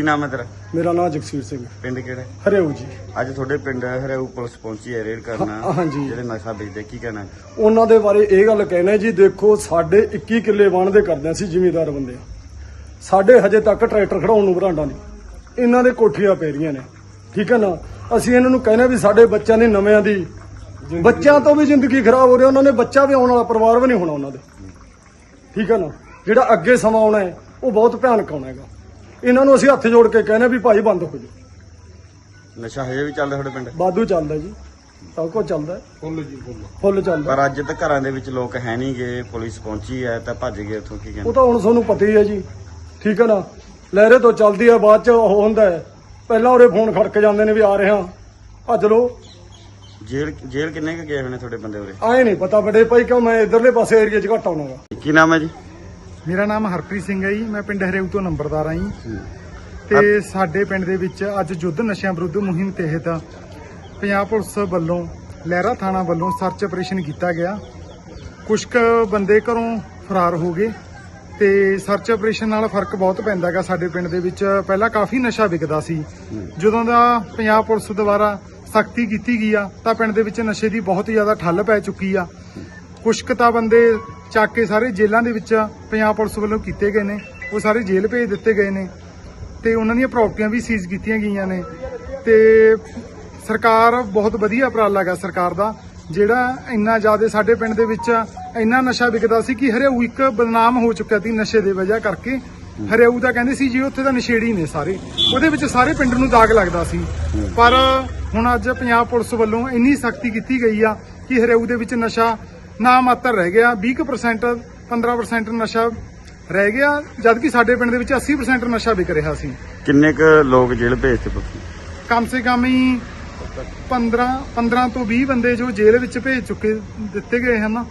ਕੀ ਨਾਮ ਹੈ ਤੇਰਾ? ਮੇਰਾ ਨਾਮ ਜਗਸੀਰ ਸਿੰਘ ਪਿੰਡ ਕਿਹੜਾ ਹੈ? ਜੀ। ਅੱਜ ਤੁਹਾਡੇ ਪਿੰਡ ਹਰਿਆਊ ਪੁਲਿਸ ਪਹੁੰਚੀ ਹੈ ਰੇਡ ਕਰਨਾ। ਹਾਂ- ਹਾਂਜੀ। ਜਿਹੜੇ ਨਸ਼ਾ ਵੇਚਦੇ ਕੀ ਕਹਿਣਾ? ਹੈ? ਉਹਨਾਂ ਦੇ ਬਾਰੇ ਇਹ ਗੱਲ ਕਹਿਣਾ ਜੀ ਦੇਖੋ ਸਾਡੇ 21 ਕਿੱਲੇ ਵਾਹੁਣ ਕਰਦੇ ਅਸੀਂ ਜ਼ਿਮੀਦਾਰ ਬੰਦੇ। ਸਾਡੇ ਹਜੇ ਤੱਕ ਟਰੈਕਟਰ ਖੜਾਉਣ ਨੂੰ ਬਰਾਂਡਾ ਨਹੀਂ। ਇਹਨਾਂ ਦੇ ਕੋਠੀਆਂ ਪੈ ਰਹੀਆਂ ਨੇ। ਠੀਕ ਹੈ ਨਾ? ਅਸੀਂ ਇਹਨਾਂ ਨੂੰ ਕਹਿੰਦੇ ਵੀ ਸਾਡੇ ਬੱਚਿਆਂ ਦੀ ਨਵਿਆਂ ਦੀ ਬੱਚਿਆਂ ਤੋਂ ਵੀ ਜ਼ਿੰਦਗੀ ਖਰਾਬ ਹੋ ਰਹੀ ਉਹਨਾਂ ਨੇ ਬੱਚਾ ਵੀ ਆਉਣ ਵਾਲਾ ਪਰਿਵਾਰ ਵੀ ਨਹੀਂ ਹੋਣਾ ਉਹਨਾਂ ਦੇ। ਠੀਕ ਹੈ ਨਾ? ਜਿਹੜਾ ਅੱਗੇ ਸਮਾਂ ਆਉਣਾ ਹੈ ਉਹ ਬਹੁਤ ਭਿਆਨਕ ਆਉਣਾ ਹੈਗਾ। ਇਹਨਾਂ ਨੂੰ ਅਸੀਂ ਹੱਥ ਜੋੜ ਕੇ ਕਹਿੰਦੇ ਵੀ ਭਾਈ ਬੰਦ ਹੋ ਜਾਓ। ਨਸ਼ਾ ਹਜੇ ਵੀ ਚੱਲਦਾ ਤੁਹਾਡੇ ਪਿੰਡ? ਬਾਦੂ ਚੱਲਦਾ ਜੀ। ਸਭ ਕੁਝ ਚੱਲਦਾ। ਫੁੱਲ ਜੀ ਫੁੱਲ। ਚੱਲਦਾ। ਪਰ ਅੱਜ ਤੱਕ ਘਰਾਂ ਦੇ ਵਿੱਚ ਲੋਕ ਹੈ ਨਹੀਂ ਗਏ ਪੁਲਿਸ ਪਹੁੰਚੀ ਹੈ ਤਾਂ ਭੱਜ ਗਏ ਉੱਥੋਂ ਕੀ ਉਹ ਕਹਿੰਦੇ ਤਾਂ ਹੁਣ ਤੁਹਾਨੂੰ ਪਤਾ ਹੀ ਹੈ ਜੀ। ਠੀਕ ਹੈ ਨਾ? ਲਹਿਰੇ ਤੋਂ ਚੱਲਦੀ ਹੈ ਬਾਅਦ ਚ ਉਹ ਹੁੰਦਾ ਹੈ। ਪਹਿਲਾਂ ਉਹਦੇ ਫੋਨ ਖੜਕ ਜਾਂਦੇ ਨੇ ਵੀ ਆ ਰਹੇ। ਹਾਂ ਭੱਜ ਲੋ ਜੇਲ੍ਹ ਜੇਲ੍ਹ ਕਿੰਨੇ ਕੁ ਗਏ ਨੇ ਤੁਹਾਡੇ ਬੰਦੇ ਉਰੇ? ਆਏ ਨਹੀਂ ਪਤਾ ਬੜੇ ਭਾਈ ਕਿਉਂ? ਮੈਂ ਇਧਰਲੇ ਪਾਸੇ ਏਰੀਆ 'ਚ ਘੱਟ ਆਉਣਾਗਾ ਕੀ ਨਾਮ ਹੈ ਜੀ? ਮੇਰਾ ਨਾਮ ਹਰਪ੍ਰੀਤ ਸਿੰਘ ਹੈ ਜੀ ਮੈਂ ਪਿੰਡ ਹਰੇਊ ਤੋਂ ਨੰਬਰਦਾਰ ਹਾਂ ਜੀ। ਤੇ ਸਾਡੇ ਪਿੰਡ ਦੇ ਵਿੱਚ ਅੱਜ ਯੁੱਧ ਨਸ਼ਿਆਂ ਵਿਰੁੱਧ ਮੁਹਿੰਮ ਤਹਿਤ ਪੰਜਾਬ ਪੁਲਿਸ ਵੱਲੋਂ ਲਹਿਰਾ ਥਾਣਾ ਵੱਲੋਂ ਸਰਚ ਆਪਰੇਸ਼ਨ ਕੀਤਾ ਗਿਆ। ਕੁਝ ਕੁ ਬੰਦੇ ਘਰੋਂ ਫਰਾਰ ਹੋ ਗਏ ਤੇ ਸਰਚ ਆਪਰੇਸ਼ਨ ਨਾਲ ਫ਼ਰਕ ਬਹੁਤ ਪੈਂਦਾ ਹੈਗਾ ਸਾਡੇ ਪਿੰਡ ਦੇ ਵਿੱਚ। ਪਹਿਲਾਂ ਕਾਫੀ ਨਸ਼ਾ ਵਿਕਦਾ ਸੀ। ਜਦੋਂ ਦਾ ਪੰਜਾਬ ਪੁਲਿਸ ਦੁਆਰਾ ਸਖਤੀ ਕੀਤੀ ਗਈ ਆ ਤਾਂ ਪਿੰਡ ਦੇ ਵਿੱਚ ਨਸ਼ੇ ਦੀ ਬਹੁਤ ਜ਼ਿਆਦਾ ਠੱਲ ਪੈ ਚੁੱਕੀ ਆ। ਕੁਛ ਕੁ ਤਾਂ ਬੰਦੇ ਚੱਕ ਕੇ ਸਾਰੇ ਜੇਲ੍ਹਾਂ ਦੇ ਵਿੱਚ ਪੰਜਾਬ ਪੁਲਿਸ ਵੱਲੋਂ ਕੀਤੇ ਗਏ ਨੇ, ਉਹ ਸਾਰੇ ਜੇਲ੍ਹ ਭੇਜ ਦਿੱਤੇ ਗਏ ਨੇ ਤੇ ਉਹਨਾਂ ਦੀਆਂ ਪ੍ਰਾਪਰਟੀਆਂ ਵੀ ਸੀਜ਼ ਕੀਤੀਆਂ ਗਈਆਂ ਨੇ ਤੇ ਸਰਕਾਰ ਬਹੁਤ ਵਧੀਆ ਉਪਰਾਲਾ ਗਾ ਸਰਕਾਰ ਦਾ, ਜਿਹੜਾ ਇੰਨਾ ਜ਼ਿਆਦਾ ਸਾਡੇ ਪਿੰਡ ਦੇ ਵਿੱਚ ਇੰਨਾ ਨਸ਼ਾ ਵਿਕਦਾ ਸੀ ਕਿ ਹਰਿਆਊ ਇੱਕ ਬਦਨਾਮ ਹੋ ਚੁੱਕਿਆ ਸੀ ਨਸ਼ੇ ਦੇ ਵਜ੍ਹਾ ਕਰਕੇ। ਹਰਿਆਊ ਦਾ ਕਹਿੰਦੇ ਸੀ ਜੀ ਉੱਥੇ ਤਾਂ ਨਸ਼ੇੜੀ ਨੇ ਸਾਰੇ, ਉਹਦੇ ਵਿੱਚ ਸਾਰੇ ਪਿੰਡ ਨੂੰ ਦਾਗ ਲੱਗਦਾ ਸੀ। ਪਰ ਹੁਣ ਅੱਜ ਪੰਜਾਬ ਪੁਲਿਸ ਵੱਲੋਂ ਇੰਨੀ ਸਖਤੀ ਕੀਤੀ ਗਈ ਆ ਕਿ ਹਰਿਆਊ ਦੇ ਵਿੱਚ ਨਸ਼ਾ ਨਾ ਮਾਤਰ ਰਹਿ ਗਿਆ 20% 15% ਨਸ਼ਾ ਰਹਿ ਗਿਆ ਜਦ ਕਿ ਸਾਡੇ ਪਿੰਡ ਦੇ ਵਿੱਚ 80% ਨਸ਼ਾ ਵਿਕ ਰਿਹਾ ਸੀ। ਕਿੰਨੇ ਕੁ ਲੋਕ ਜੇਲ੍ਹ ਭੇਜਤੇ ਪੁਲਿਸ ਕਮ ਸੇ ਕਮ ਹੀ 15 15 ਤੋਂ 20 ਬੰਦੇ ਜੋ ਜੇਲ੍ਹ ਵਿੱਚ ਭੇਜ ਚੁੱਕੇ ਦਿੱਤੇ ਗਏ ਹਨ।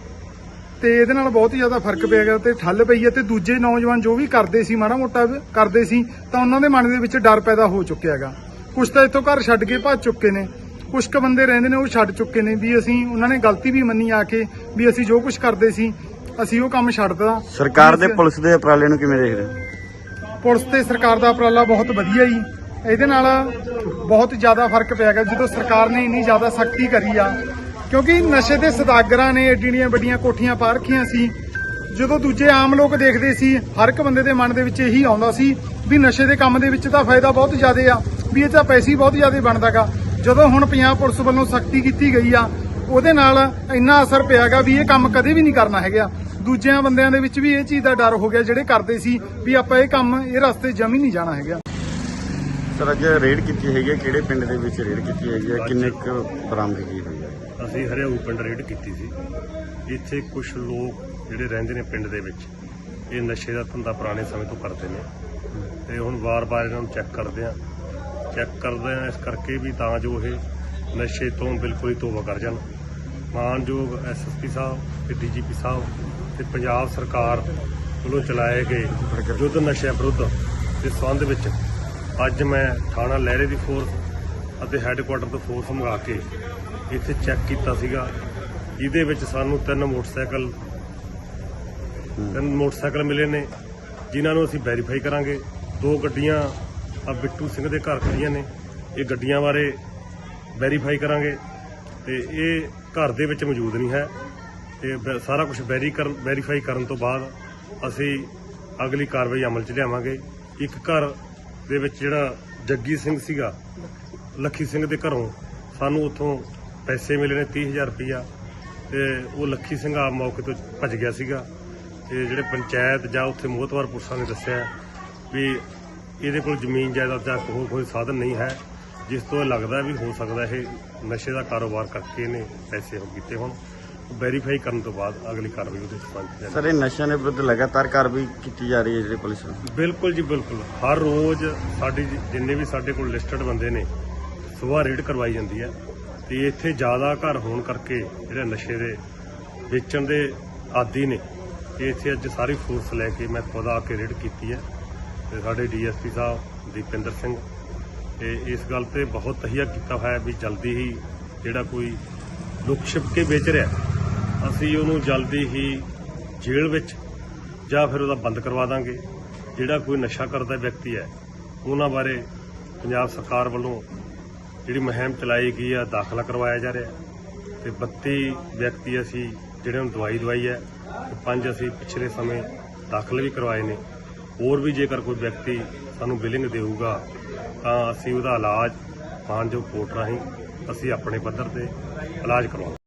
ਤੇ ਇਹਦੇ ਨਾਲ ਬਹੁਤ ਹੀ ਜ਼ਿਆਦਾ ਫ਼ਰਕ ਪਿਆ ਗਿਆ ਤੇ ਠੱਲ ਪਈ ਹੈ ਤੇ ਦੂਜੇ ਨੌਜਵਾਨ ਜੋ ਵੀ ਕਰਦੇ ਸੀ ਮਾੜਾ ਮੋਟਾ ਕਰਦੇ ਸੀ ਤਾਂ ਉਹਨਾਂ ਦੇ ਮਨ ਦੇ ਵਿੱਚ ਡਰ ਪੈਦਾ ਹੋ ਚੁੱਕਿਆ ਹੈਗਾ। ਕੁਝ ਤਾਂ ਇੱਥੋਂ ਘਰ ਛੱਡ ਕੇ ਭੱਜ ਚੁੱਕੇ ਨੇ। ਕੁਝ ਕੁ ਬੰਦੇ ਰਹਿੰਦੇ ਨੇ ਉਹ ਛੱਡ ਚੁੱਕੇ ਨੇ ਵੀ ਅਸੀਂ ਉਹਨਾਂ ਨੇ ਗਲਤੀ ਵੀ ਮੰਨੀ ਆ ਕੇ ਵੀ ਅਸੀਂ ਜੋ ਕੁਝ ਕਰਦੇ ਸੀ ਅਸੀਂ ਉਹ ਕੰਮ ਛੱਡਦਾ ਸਰਕਾਰ ਦੇ ਪੁਲਿਸ ਦੇ ਉਪਰਾਲੇ ਨੂੰ ਕਿਵੇਂ ਦੇਖਦੇ ਹੋ? ਪੁਲਿਸ ਤੇ ਸਰਕਾਰ ਦਾ ਉਪਰਾਲਾ ਬਹੁਤ ਵਧੀਆ ਜੀ। ਇਹਦੇ ਨਾਲ ਬਹੁਤ ਜ਼ਿਆਦਾ ਫ਼ਰਕ ਪਿਆ ਗਿਆ ਜਦੋਂ ਸਰਕਾਰ ਨੇ ਇੰਨੀ ਜ਼ਿਆਦਾ ਸਖਤੀ ਕਰੀ ਆ। ਕਿਉਂਕਿ ਨਸ਼ੇ ਦੇ ਸਦਾਗਰਾਂ ਨੇ ਏਡੀਆਂ ਵੱਡੀਆਂ ਕੋਠੀਆਂ ਪਾ ਰੱਖੀਆਂ ਸੀ। ਜਦੋਂ ਦੂਜੇ ਆਮ ਲੋਕ ਦੇਖਦੇ ਸੀ ਹਰ ਇੱਕ ਬੰਦੇ ਦੇ ਮਨ ਦੇ ਵਿੱਚ ਇਹੀ ਆਉਂਦਾ ਸੀ ਵੀ ਨਸ਼ੇ ਦੇ ਕੰਮ ਦੇ ਵਿੱਚ ਤਾਂ ਫਾਇਦਾ ਬਹੁਤ ਜ਼ਿਆਦਾ ਆ ਵੀ ਇਹ ਤਾਂ ਪੈਸੇ ਬਹੁਤ ਜ਼ਿਆਦਾ ਬਣਦਾਗਾ। ਜਦੋਂ ਹੁਣ ਪੰਜਾਬ ਪੁਲਿਸ ਵੱਲੋਂ ਸਖਤੀ ਕੀਤੀ ਗਈ ਆ ਉਹਦੇ ਨਾਲ ਇੰਨਾ ਅਸਰ ਪਿਆਗਾ ਵੀ ਇਹ ਕੰਮ ਕਦੇ ਵੀ ਨਹੀਂ ਕਰਨਾ ਹੈਗਾ। ਦੂਜਿਆਂ ਬੰਦਿਆਂ ਦੇ ਵਿੱਚ ਵੀ ਇਹ ਚੀਜ਼ ਦਾ ਡਰ ਹੋ ਗਿਆ ਜਿਹੜੇ ਕਰਦੇ ਸੀ ਵੀ ਆਪਾਂ ਇਹ ਕੰਮ ਇਹ ਰਸਤੇ ਜਮੀ ਨਹੀਂ ਜਾਣਾ ਹੈਗਾ। ਸਰ ਅੱਜ ਰੇਡ ਕੀਤੀ ਹੈਗੀ ਹੈ ਕਿਹੜੇ ਪਿੰਡ ਦੇ ਵਿੱਚ ਰੇਡ ਕੀਤੀ ਹੈਗੀ ਹੈ ਕਿੰਨੇ ਕੁ ਬਰਾਮਦਗੀ ਹੋਈ ਹੈ? ਅਸੀਂ ਹਰਿਆਊ ਪਿੰਡ ਰੇਡ ਕੀਤੀ ਸੀ। ਇੱਥੇ ਕੁਝ ਲੋਕ ਜਿਹੜੇ ਰਹਿੰਦੇ ਨੇ ਪਿੰਡ ਦੇ ਵਿੱਚ ਇਹ ਨਸ਼ੇ ਦਾ ਧੰਦਾ ਪੁਰਾਣੇ ਸਮੇਂ ਤੋਂ ਕਰਦੇ ਨੇ। ਤੇ ਹੁਣ ਵਾਰ-ਵਾਰ ਇਹਨਾਂ ਨੂੰ ਚੈੱਕ ਕਰਦੇ ਆ। ਚੈੱਕ ਕਰਦੇ ਆ, ਇਸ ਕਰਕੇ ਵੀ ਤਾਂ ਜੋ ਇਹ ਨਸ਼ੇ ਤੋਂ ਬਿਲਕੁਲ ਹੀ ਤੋਬਾ ਕਰ ਜਾਣ। ਮਾਨਯੋਗ ਐਸਐਸਪੀ ਸਾਹਿਬ ਤੇ ਡੀਜੀਪੀ ਸਾਹਿਬ ਤੇ ਪੰਜਾਬ ਸਰਕਾਰ ਵੱਲੋਂ ਚਲਾਏ ਗਏ ਯੁੱਧ ਨਸ਼ਿਆਂ ਵਿਰੁੱਧ ਦੇ ਸੰਬੰਧ ਵਿੱਚ ਅੱਜ ਮੈਂ ਥਾਣਾ ਲਹਿਰੇ ਦੀ ਫੋਰਸ ਅਤੇ ਹੈੱਡਕੁਆਟਰ ਤੋਂ ਫੋਰਸ ਮੰਗਾ ਕੇ ਇੱਥੇ ਚੈੱਕ ਕੀਤਾ ਸੀਗਾ। ਇਹਦੇ ਵਿੱਚ ਸਾਨੂੰ ਤਿੰਨ ਮੋਟਰਸਾਈਕਲ ਤਿੰਨ ਮੋਟਰਸਾਈਕਲ ਮਿਲੇ ਨੇ, ਜਿਨ੍ਹਾਂ ਨੂੰ ਅਸੀਂ ਵੈਰੀਫਾਈ ਕਰਾਂਗੇ। ਦੋ ਗੱਡੀਆਂ ਆ ਬਿੱਟੂ ਸਿੰਘ ਦੇ ਘਰ ਖੜੀਆਂ ਨੇ। ਇਹ ਗੱਡੀਆਂ ਬਾਰੇ ਵੈਰੀਫਾਈ ਕਰਾਂਗੇ। ਤੇ ਇਹ ਘਰ ਦੇ ਵਿੱਚ ਮੌਜੂਦ ਨਹੀਂ ਹੈ। ਤੇ ਵੈ- ਸਾਰਾ ਕੁਝ ਵੈਰੀ ਕਰਨ ਵੈਰੀਫਾਈ ਕਰਨ ਤੋਂ ਬਾਅਦ ਅਸੀਂ ਅਗਲੀ ਕਾਰਵਾਈ ਅਮਲ 'ਚ ਲਿਆਵਾਂਗੇ। ਇੱਕ ਘਰ ਦੇ ਵਿੱਚ ਜਿਹੜਾ ਜੱਗੀ ਸਿੰਘ ਸੀਗਾ, ਲੱਖੀ ਸਿੰਘ ਦੇ ਘਰੋਂ ਸਾਨੂੰ ਉੱਥੋਂ ਪੈਸੇ ਮਿਲੇ ਨੇ 30000 ਰੁਪਇਆ ਤੇ ਉਹ ਲੱਖੀ ਸਿੰਘ ਆ ਮੌਕੇ ਤੋਂ ਭੱਜ ਗਿਆ ਸੀਗਾ। ਤੇ ਜਿਹੜੇ ਪੰਚਾਇਤ ਜਾਂ ਉੱਥੇ ਮੋਹਤਵਾਰ ਪੁਰਸ਼ਾਂ ਨੇ ਦੱਸਿਆ ਵੀ ਇਹਦੇ ਕੋਲ ਜ਼ਮੀਨ ਜਾਇਦਾਦ ਜਾਂ ਹੋਰ ਕੋਈ ਸਾਧਨ ਨਹੀਂ ਹੈ ਜਿਸ ਤੋਂ ਲੱਗਦਾ ਵੀ ਹੋ ਸਕਦਾ ਇਹ ਨਸ਼ੇ ਦਾ ਕਾਰੋਬਾਰ ਕਰਕੇ ਇਹਨੇ ਪੈਸੇ ਹੋ ਕੀਤੇ ਹੋਣ। ਵੈਰੀਫਾਈ ਕਰਨ ਤੋਂ ਬਾਅਦ ਅਗਲੀ ਕਾਰਵਾਈ ਉਹਦੇ ਸੰਬੰਧ ਸਰ ਇਹ ਨਸ਼ਿਆਂ ਦੇ ਵਿਰੁੱਧ ਲਗਾਤਾਰ ਕਾਰਵਾਈ ਕੀਤੀ ਜਾ ਰਹੀ ਹੈ ਜਿਹੜੇ ਪੁਲਿਸ ਵੱਲੋਂ? ਬਿਲਕੁਲ ਜੀ ਬਿਲਕੁਲ। ਹਰ ਰੋਜ਼ ਸਾਡੀ ਜਿੰਨੇ ਵੀ ਸਾਡੇ ਕੋਲ ਲਿਸਟਡ ਬੰਦੇ ਨੇ ਸਵੇਰ ਰੇਡ ਕਰਵਾਈ ਜਾਂਦੀ ਹੈ। ਤੇ ਇੱਥੇ ਜ਼ਿਆਦਾ ਘਰ ਹੋਣ ਕਰਕੇ ਜਿਹੜੇ ਨਸ਼ੇ ਦੇ ਵੇਚਣ ਦੇ ਆਦੀ ਨੇ ਇੱਥੇ ਅੱਜ ਸਾਰੀ ਫੋਰਸ ਲੈ ਕੇ ਮੈਂ ਖੁਦ ਆ ਕੇ ਰੇਡ ਕੀਤੀ ਹੈ। ਤੇ ਸਾਡੇ ਡੀਐਸਪੀ ਸਾਹਿਬ ਦੀਪਿੰਦਰ ਸਿੰਘ। ਤੇ ਇਸ ਗੱਲ ਤੇ ਬਹੁਤ ਤਹੀਆ ਕੀਤਾ ਹੋਇਆ ਵੀ ਜਲਦੀ ਹੀ ਜਿਹੜਾ ਕੋਈ ਲੁਕ ਛਿਪ ਕੇ ਵੇਚ ਰਿਹਾ, ਅਸੀਂ ਉਹਨੂੰ ਜਲਦੀ ਹੀ ਜੇਲ੍ਹ ਵਿੱਚ ਜਾਂ ਫਿਰ ਉਹਦਾ ਬੰਦ ਕਰਵਾ ਦਾਂਗੇ। ਜਿਹੜਾ ਕੋਈ ਨਸ਼ਾ ਕਰਦਾ ਵਿਅਕਤੀ ਹੈ, ਉਹਨਾਂ ਬਾਰੇ ਪੰਜਾਬ ਸਰਕਾਰ ਵੱਲੋਂ ਜਿਹੜੀ ਮੁਹਿੰਮ ਚਲਾਈ ਗਈ ਆ, ਦਾਖਲਾ ਕਰਵਾਇਆ ਜਾ ਰਿਹਾ। ਹੈ ਤੇ 32 ਵਿਅਕਤੀ ਅਸੀਂ ਜਿਹੜੇ ਨੂੰ ਦਵਾਈ ਦਵਾਈ ਹੈ ਤੇ ਪੰਜ ਅਸੀਂ ਪਿਛਲੇ ਸਮੇਂ ਦਾਖਲ ਵੀ ਕਰਵਾਏ ਨੇ। ਹੋਰ ਵੀ ਜੇਕਰ ਕੋਈ ਵਿਅਕਤੀ ਸਾਨੂੰ ਬਿਲਿੰਗ ਦੇਊਗਾ, ਤਾਂ ਅਸੀਂ ਉਹਦਾ ਇਲਾਜ ਮਾਨਯੋਗ ਕੋਰਟ ਰਾਹੀਂ ਅਸੀਂ ਆਪਣੇ ਪੱਧਰ ਤੇ ਇਲਾਜ ਕਰਵਾਉਂਗੇ